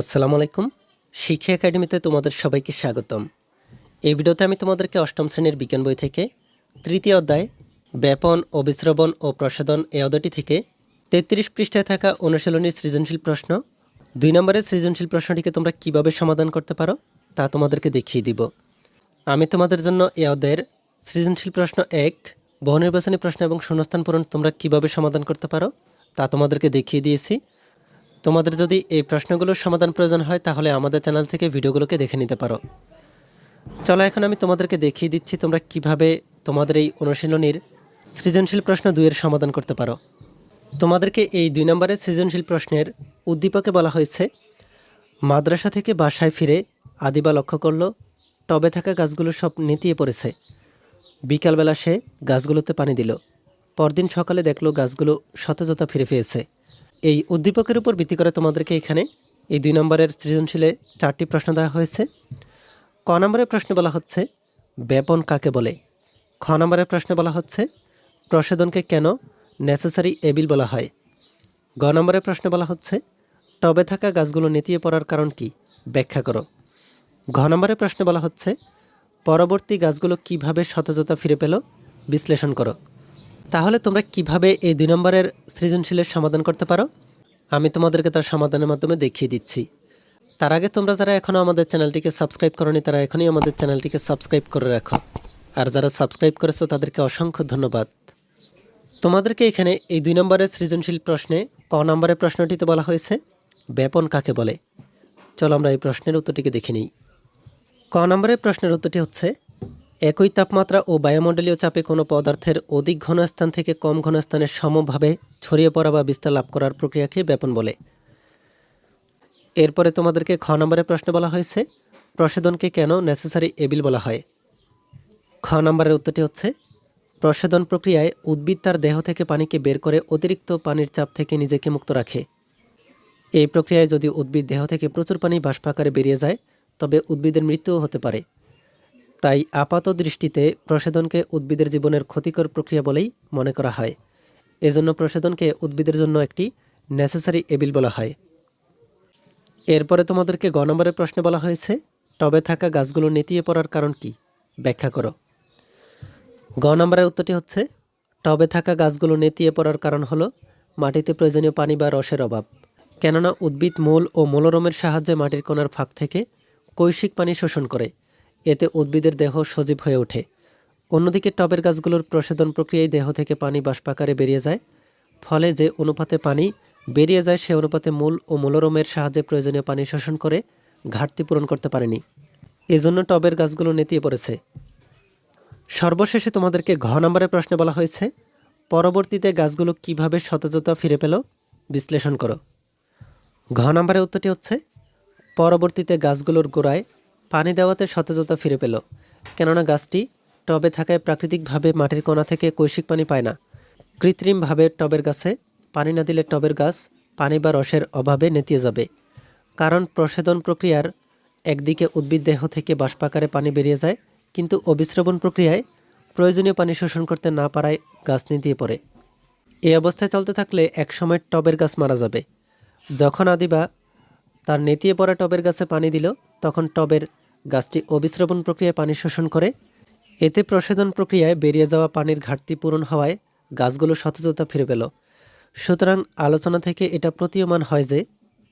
আসসালামু আলাইকুম। শিক্ষা একাডেমিতে তোমাদের সবাইকে স্বাগতম। এই ভিডিওতে আমি তোমাদেরকে অষ্টম শ্রেণির বিজ্ঞান বই থেকে তৃতীয় অধ্যায়, ব্যাপন অবিশ্রবণ ও প্রসাধন এই অধ্যায়টি থেকে তেত্রিশ পৃষ্ঠায় থাকা অনুশীলনীর সৃজনশীল প্রশ্ন, দুই নম্বরের সৃজনশীল প্রশ্নটিকে তোমরা কীভাবে সমাধান করতে পারো তা তোমাদেরকে দেখিয়ে দিব। আমি তোমাদের জন্য এই অধ্যায়ের সৃজনশীল প্রশ্ন এক বহুনির্বাচনী প্রশ্ন এবং শূন্যস্থান পূরণ তোমরা কীভাবে সমাধান করতে পারো তা তোমাদেরকে দেখিয়ে দিয়েছি। তোমাদের যদি এই প্রশ্নগুলোর সমাধান প্রয়োজন হয়, তাহলে আমাদের চ্যানেল থেকে ভিডিওগুলোকে দেখে নিতে পারো। চলো, এখন আমি তোমাদেরকে দেখিয়ে দিচ্ছি তোমরা কীভাবে তোমাদের এই অনুশীলনীর সৃজনশীল প্রশ্ন দুইয়ের সমাধান করতে পারো। তোমাদেরকে এই দুই নম্বরের সৃজনশীল প্রশ্নের উদ্দীপকে বলা হয়েছে, মাদ্রাসা থেকে বাসায় ফিরে আদিবা লক্ষ্য করল, টবে থাকা গাছগুলো সব নেতিয়ে পড়েছে। বিকালবেলা সে গাছগুলোতে পানি দিল। পরদিন সকালে দেখল গাছগুলো সতেজতা ফিরে পেয়েছে। এই উদ্দীপকের উপর ভিত্তি করে তোমাদেরকে এখানে এই দুই নম্বরের সৃজনশীলে চারটি প্রশ্ন দেওয়া হয়েছে। ক নম্বরের প্রশ্নে বলা হচ্ছে, ব্যাপন কাকে বলে? খ নম্বরের প্রশ্নে বলা হচ্ছে, প্রসাধনকে কেন নেসেসারি এবিল বলা হয়? গ নম্বরের প্রশ্নে বলা হচ্ছে, টবে থাকা গাছগুলো নেতিয়ে পড়ার কারণ কি? ব্যাখ্যা করো। ঘ নম্বরের প্রশ্নে বলা হচ্ছে, পরবর্তী গাছগুলো কীভাবে সতেজতা ফিরে পেল? বিশ্লেষণ করো। তাহলে তোমরা কীভাবে এই দুই নম্বরের সৃজনশীলের সমাধান করতে পারো? আমি তোমাদেরকে তার সমাধানের মাধ্যমে দেখিয়ে দিচ্ছি। তার আগে তোমরা যারা এখনও আমাদের চ্যানেলটিকে সাবস্ক্রাইব করনি, তারা এখনই আমাদের চ্যানেলটিকে সাবস্ক্রাইব করে রাখো। আর যারা সাবস্ক্রাইব করেছ, তাদেরকে অসংখ্য ধন্যবাদ। তোমাদেরকে এখানে এই দুই নম্বরের সৃজনশীল প্রশ্নে ক নম্বরের প্রশ্নটিতে বলা হয়েছে, ব্যাপন কাকে বলে? চলো আমরা এই প্রশ্নের উত্তরটিকে দেখে নিই। ক নম্বরের প্রশ্নের উত্তরটি হচ্ছে একই তাপমাত্রা ও বায়ুমণ্ডলীয় চাপে কোনো পদার্থের অধিক ঘনস্থান থেকে কম ঘনস্থানে সমভাবে ছড়িয়ে পড়া বা বিস্তার লাভ করার প্রক্রিয়াকে ব্যাপন বলে। এরপরে তোমাদেরকে খ নম্বরের প্রশ্ন বলা হয়েছে প্রসাধনকে কেন নেসেসারি এবিল বলা হয়? খ নম্বরের উত্তরটি হচ্ছে প্রসাধন প্রক্রিয়ায় উদ্ভিদ তার দেহ থেকে পানিকে বের করে অতিরিক্ত পানির চাপ থেকে নিজেকে মুক্ত রাখে। এই প্রক্রিয়ায় যদি উদ্ভিদ দেহ থেকে প্রচুর পানি বাষ্প আকারে বেরিয়ে যায়, তবে উদ্ভিদের মৃত্যুও হতে পারে। তাই আপাত দৃষ্টিতে প্রসাধনকে উদ্ভিদের জীবনের ক্ষতিকর প্রক্রিয়া বলেই মনে করা হয়। এজন্য প্রসাধনকে উদ্ভিদের জন্য একটি নেসেসারি এবিল বলা হয়। এরপরে তোমাদেরকে গ নম্বরের প্রশ্নে বলা হয়েছে, টবে থাকা গাছগুলো নেতিয়ে পড়ার কারণ কি? ব্যাখ্যা করো। গ নম্বরের উত্তরটি হচ্ছে, টবে থাকা গাছগুলো নেতিয়ে পড়ার কারণ হলো মাটিতে প্রয়োজনীয় পানি বা রসের অভাব। কেননা উদ্ভিদ মূল ও মূলরমের সাহায্যে মাটির কোনার ফাঁক থেকে কৈশিক পানি শোষণ করে। এতে উদ্ভিদের দেহ সজীব হয়ে ওঠে। অন্যদিকে টবের গাছগুলোর প্রসাধন প্রক্রিয়ায় দেহ থেকে পানি বাষ্পাকারে বেরিয়ে যায়, ফলে যে অনুপাতে পানি বেরিয়ে যায়, সে অনুপাতে মূল ও মূলরমের সাহায্যে প্রয়োজনীয় পানি শোষণ করে ঘাটতি পূরণ করতে পারেনি। এজন্য টবের গাছগুলো নেতিয়ে পড়েছে। সর্বশেষে তোমাদেরকে ঘ নম্বরের প্রশ্নে বলা হয়েছে, পরবর্তীতে গাছগুলো কীভাবে সতেজতা ফিরে পেল? বিশ্লেষণ করো। ঘ নম্বরের উত্তরটি হচ্ছে, পরবর্তীতে গাছগুলোর গোড়ায় পানি দেওয়াতে সতেজতা ফিরে পেল। কেননা গাছটি টবে থাকায় প্রাকৃতিকভাবে মাটির কোণা থেকে কৈশিক পানি পায় না। কৃত্রিমভাবে টবের গাছে পানি না দিলে টবের গাছ পানি বা রসের অভাবে নেতিয়ে যাবে। কারণ প্রসাধন প্রক্রিয়ার একদিকে উদ্ভিদ দেহ থেকে বাষ্পাকারে পানি বেরিয়ে যায়, কিন্তু অবিশ্রবণ প্রক্রিয়ায় প্রয়োজনীয় পানি শোষণ করতে না পারায় গাছ নিতিয়ে পড়ে। এই অবস্থায় চলতে থাকলে একসময় টবের গাছ মারা যাবে। যখন আদিবা তার নেতিয়ে পড়া টবের গাছে পানি দিল। তখন টবের গাছটি অবিশ্রবণ প্রক্রিয়ায় পানি শোষণ করে। এতে প্রসাধন প্রক্রিয়ায় বেরিয়ে যাওয়া পানির ঘাটতি পূরণ হওয়ায় গাছগুলো সতেজতা ফিরে পেল। সুতরাং আলোচনা থেকে এটা প্রতীয়মান হয় যে,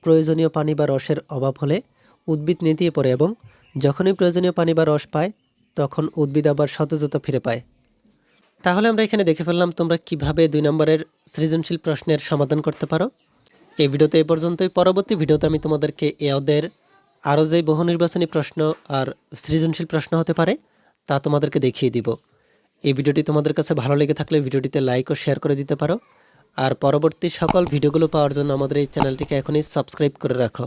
প্রয়োজনীয় পানি বা রসের অভাব হলে উদ্ভিদ নেতিয়ে পড়ে এবং যখনই প্রয়োজনীয় পানি বা রস পায়, তখন উদ্ভিদ আবার সতেজতা ফিরে পায়। তাহলে আমরা এখানে দেখে ফেললাম তোমরা কীভাবে দুই নম্বরের সৃজনশীল প্রশ্নের সমাধান করতে পারো। এই ভিডিওতে এই পর্যন্তই। পরবর্তী ভিডিওতে আমি তোমাদেরকে এ ওদের আরও যে বহু নির্বাচনী প্রশ্ন আর সৃজনশীল প্রশ্ন হতে পারে, তা তোমাদেরকে দেখিয়ে দিব। এই ভিডিওটি তোমাদের কাছে ভালো লেগে থাকলে ভিডিওটিতে লাইক ও শেয়ার করে দিতে পারো। আর পরবর্তী সকল ভিডিওগুলো পাওয়ার জন্য আমাদের এই চ্যানেলটিকে এখনই সাবস্ক্রাইব করে রাখো।